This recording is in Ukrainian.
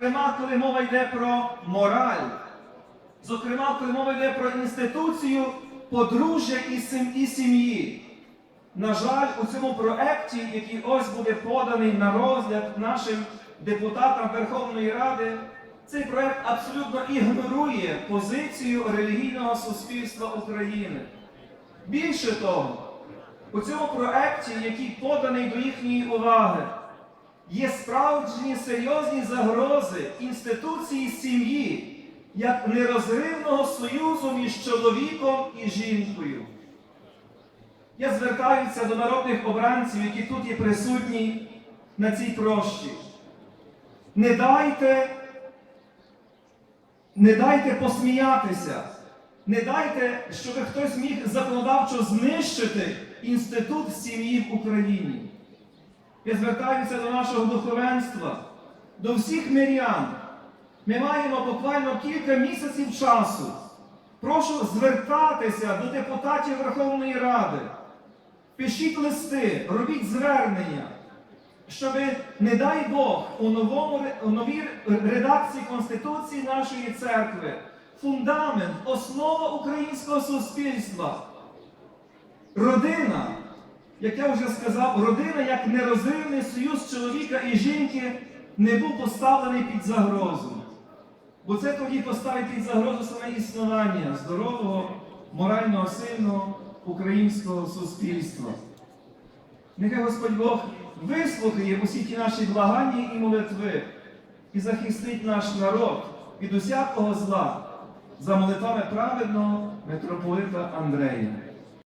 Зокрема, коли мова йде про мораль, зокрема, коли мова йде про інституцію подружжя і сім'ї. На жаль, у цьому проекті, який ось буде поданий на розгляд нашим депутатам Верховної Ради, цей проект абсолютно ігнорує позицію релігійного суспільства України. Більше того, у цьому проекті, який поданий до їхньої уваги, є справжні серйозні загрози інституції сім'ї як нерозривного союзу між чоловіком і жінкою. Я звертаюся до народних обранців, які тут є присутні на цій прощі. Не дайте, не дайте посміятися, не дайте, щоб хтось міг законодавчо знищити інститут сім'ї в Україні. Я звертаюся до нашого духовенства, до всіх мирян. Ми маємо буквально кілька місяців часу. Прошу звертатися до депутатів Верховної Ради. Пишіть листи, робіть звернення, щоб, не дай Бог, у, новому, у новій редакції Конституції нашої церкви фундамент, основа українського суспільства, родина, як я вже сказав, родина як нерозривний союз чоловіка і жінки не був поставлений під загрозу. Бо це тоді поставить під загрозу саме існування здорового, морально сильного українського суспільства. Нехай Господь Бог вислухає усі ті наші благання і молитви і захистить наш народ від усякого зла за молитвами праведного митрополита Андрея.